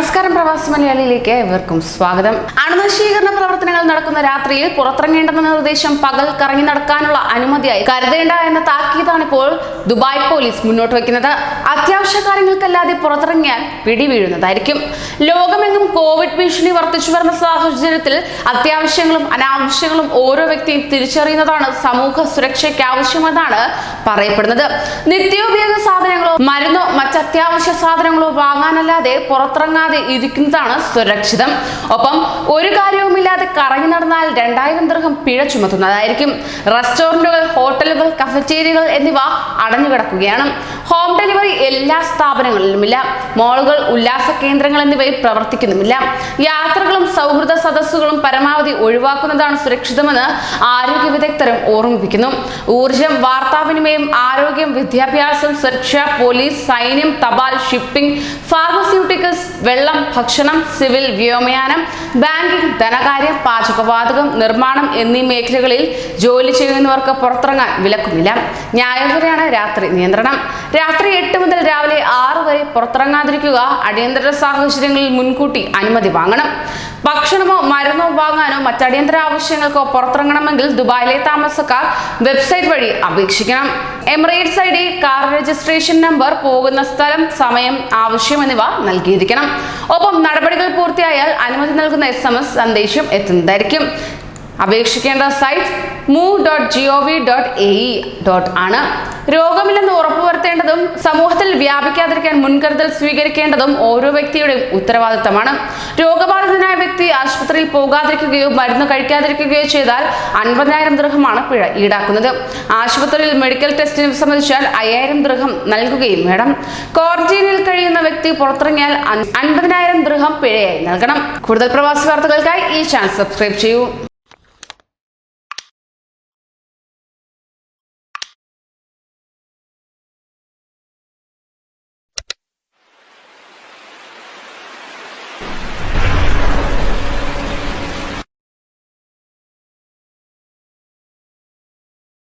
നമസ്കാരം പ്രവാസി മലയാളിയിലേക്ക് ഏവർക്കും സ്വാഗതം. അണുനശീകരണ പ്രവർത്തനങ്ങൾ നടക്കുന്ന രാത്രിയിൽ പുറത്തിറങ്ങേണ്ടെന്ന നിർദ്ദേശം പകൽ കറങ്ങി നടക്കാനുള്ള അനുമതിയായി കരുതേണ്ട എന്ന താക്കീതാണ് ഇപ്പോൾ ദുബായ് പോലീസ് മുന്നോട്ട് വയ്ക്കുന്നത്. അത്യാവശ്യ കാര്യങ്ങൾക്കല്ലാതെ പുറത്തിറങ്ങിയാൽ പിടിവീഴുന്നതായിരിക്കും. ലോകമെങ്ങും കോവിഡ് ഭീഷണി വർദ്ധിച്ചു വരുന്ന സാഹചര്യത്തിൽ അത്യാവശ്യങ്ങളും അനാവശ്യങ്ങളും ഓരോ വ്യക്തിയും തിരിച്ചറിയുന്നതാണ് സമൂഹ സുരക്ഷയ്ക്ക് ആവശ്യമെന്നാണ് പറയപ്പെടുന്നത്. മറ്റ് അത്യാവശ്യ സാധനങ്ങളോ വാങ്ങാനല്ലാതെ പുറത്തിറങ്ങാതെ ഇരിക്കുന്നതാണ് സുരക്ഷിതം. ഒപ്പം ഒരു കാര്യവുമില്ലാതെ കറങ്ങി നടന്നാൽ രണ്ടായിരം ദൃഹം പിഴ ചുമത്തുന്നതായിരിക്കും. റെസ്റ്റോറന്റുകൾ ഹോട്ടലുകൾ കഫറ്റേരിയകൾ എന്നിവ അടഞ്ഞുകിടക്കുകയാണ്. ഹോം ഡെലിവറി എല്ലാ സ്ഥാപനങ്ങളിലുമില്ല. മോളുകൾ ഉല്ലാസ കേന്ദ്രങ്ങൾ എന്നിവയിൽ പ്രവർത്തിക്കുന്നുമില്ല. യാത്രകളും സൗഹൃദ സദസ്സുകളും പരമാവധി ഒഴിവാക്കുന്നതാണ് സുരക്ഷിതമെന്ന് ആരോഗ്യ വിദഗ്ധരും ഓർമ്മിപ്പിക്കുന്നു. ഊർജം വാർത്താവിനിമയം ആരോഗ്യം വിദ്യാഭ്യാസം സുരക്ഷ പോലീസ് സൈന്യം തപാൽ ഷിപ്പിംഗ് ഫാർമസ്യൂട്ടിക്കൽസ് വെള്ളം ഭക്ഷണം സിവിൽ വ്യോമയാനം ബാങ്കിംഗ് ധനകാര്യം പാചകവാതകം നിർമ്മാണം എന്നീ മേഖലകളിൽ ജോലി ചെയ്യുന്നവർക്ക് പുറത്തിറങ്ങാൻ വിലക്കുമില്ല. ഞായറാണ് രാത്രി നിയന്ത്രണം. രാത്രി എട്ട് മുതൽ രാവിലെ ആറ് പുറത്തിറങ്ങാതിരിക്കുക അടിയന്തര സാഹചര്യങ്ങളിൽ മുൻകൂട്ടി അനുമതി വാങ്ങണം. ഭക്ഷണമോ മരുന്നോ വാങ്ങാനോ മറ്റടിയന്തര ആവശ്യങ്ങൾക്കോ പുറത്തിറങ്ങണമെങ്കിൽ ദുബായിലെ താമസക്കാർ വെബ്സൈറ്റ് വഴി അപേക്ഷിക്കണം. Emirates I D car registration number പോകുന്ന സ്ഥലം സമയം ആവശ്യം എന്നിവ നൽകിയിരിക്കണം. ഒപ്പം നടപടികൾ പൂർത്തിയായാൽ അനുമതി നൽകുന്ന എസ് എം എസ് സന്ദേശം എത്തുന്നതായിരിക്കും. അപേക്ഷിക്കേണ്ട site move dot G O V dot A dot ആണ്. രോഗമില്ലെന്ന് ഉറപ്പുവരുത്തേണ്ടതും സമൂഹത്തിൽ വ്യാപിക്കാതിരിക്കാൻ മുൻകരുതൽ സ്വീകരിക്കേണ്ടതും ഓരോ വ്യക്തിയുടെയും ഉത്തരവാദിത്തമാണ്. രോഗബാധിതനായ വ്യക്തി ആശുപത്രിയിൽ പോകാതിരിക്കുകയോ മരുന്ന് കഴിക്കാതിരിക്കുകയോ ചെയ്താൽ അൻപതിനായിരം ദൃഹമാണ് പിഴ ഈടാക്കുന്നത്. ആശുപത്രിയിൽ മെഡിക്കൽ ടെസ്റ്റിന് സംബന്ധിച്ചാൽ അയ്യായിരം ദൃഹം നൽകുകയും വേണം. ക്വാറന്റീനിൽ കഴിയുന്ന വ്യക്തി പുറത്തിറങ്ങിയാൽ അൻപതിനായിരം ദൃഹം പിഴയായി നൽകണം. കൂടുതൽ പ്രവാസി വാർത്തകൾക്കായി ഈ ചാനൽ സബ്സ്ക്രൈബ് ചെയ്യൂ.